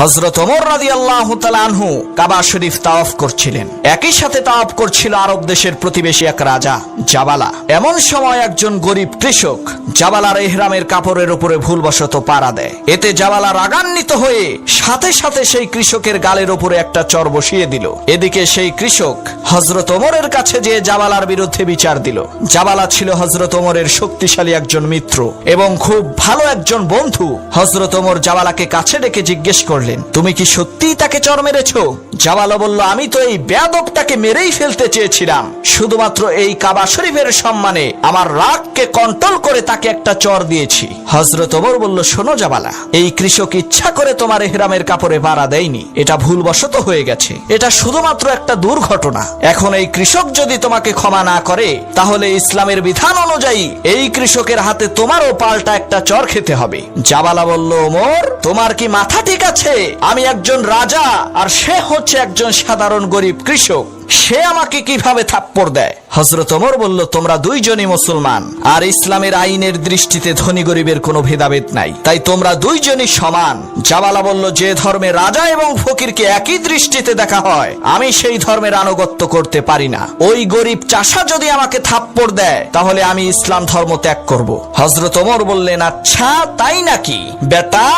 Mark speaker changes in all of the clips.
Speaker 1: হজরত ওমর রাজি আল্লাহ আনহু কাবা শরীফ তাওয়াফ করছিলেন। একই সাথে তাওয়াফ করছিল আরব দেশের প্রতিবেশী এক রাজা, জাবালা। এমন সময় একজন গরিব কৃষক জাবালার এহরামের কাপড়ের উপরে ভুলবশত পাড়া দেয়। এতে জাবালা রাগান্বিত হয়ে সাথে সাথে সেই কৃষকের গালের উপরে একটা চর বসিয়ে দিল। এদিকে সেই কৃষক হজরত ওমরের কাছে যে জাবালার বিরুদ্ধে বিচার দিল। জাবালা ছিল হজরত ওমরের শক্তিশালী একজন মিত্র এবং খুব ভালো একজন বন্ধু। হজরত ওমর জাবালাকে কাছে ডেকে জিজ্ঞেস করলেন তুমি কি সত্যিই তাকে চর মেরেছ? জাবালা বলল, আমি তো এই বেয়াদবটাকে মেরেই ফেলতে চেয়েছিলাম। শুধুমাত্র এই কাবা শরীফের সম্মানে আমার রাগকে কন্ট্রোল করে তাকে একটা চর দিয়েছি। হজরত ওমর বলল, শোনো জাবালা এই কৃষক ইচ্ছা করে তোমার এহরামের কাপড়ে ভাড়া দেয়নি। এটা ভুলবশত হয়ে গেছে। এটা শুধুমাত্র একটা দুর্ঘটনা। এখন এই কৃষক যদি তোমাকে ক্ষমা না করে, তাহলে ইসলামের বিধান অনুযায়ী এই কৃষকের হাতে তোমারও পাল্টা একটা চর খেতে হবে। জাবালা বলল, ওমর তোমার কি মাথা ঠিক আছে? আমি একজন রাজা, আর সে হচ্ছে একজন সাধারণ গরিব কৃষক। সে আমাকে কীভাবে থাপ্পড় দেয়? হজরত ওমর বলল, তোমরা দুইজনই মুসলমান, আর ইসলামের আইনের দৃষ্টিতে ধনী গরিবের কোনো ভেদাভেদ নাই। তাই তোমরা দুইজনই সমান। জাবালা বলল, যে ধর্মে রাজা এবং ফকিরকে একই দৃষ্টিতে দেখা হয়, আমি সেই ধর্মের আনুগত্য করতে পারি না। ওই গরিব চাষা যদি আমাকে থাপ্পড় দেয়, তাহলে আমি ইসলাম ধর্ম ত্যাগ করব। হজরত ওমর বললেন আচ্ছা তাই নাকি? বেটা,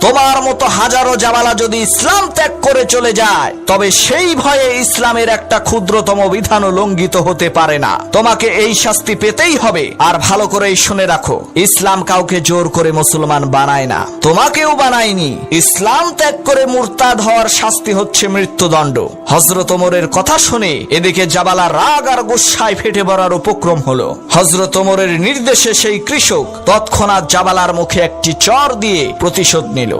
Speaker 1: তোমার মতো হাজারো জাবালা যদি ইসলাম ত্যাগ করে চলে যায়, তবে সেই ভয়ে ইসলামের একটা ক্ষুদ্রতম বিধানও লঙ্ঘিত হতে পারে না। তোমাকে এই শাস্তি পেতেই হবে। আর ভালো করেই শুনে রাখো, ইসলাম কাউকে জোর করে মুসলমান বানায় না। তোমাকেও বানায়নি। ইসলাম ত্যাগ করে মুরতাদ হওয়ার শাস্তি হচ্ছে মৃত্যুদণ্ড। হজরত ওমরের কথা শুনে এদিকে জাবালা রাগ আর গুসায় ফেটে পড়ার উপক্রম হলো। হজরত ওমরের নির্দেশে সেই কৃষক তৎক্ষণাৎ জাবালার মুখে একটি চর দিয়ে প্রতিশোধ নিল।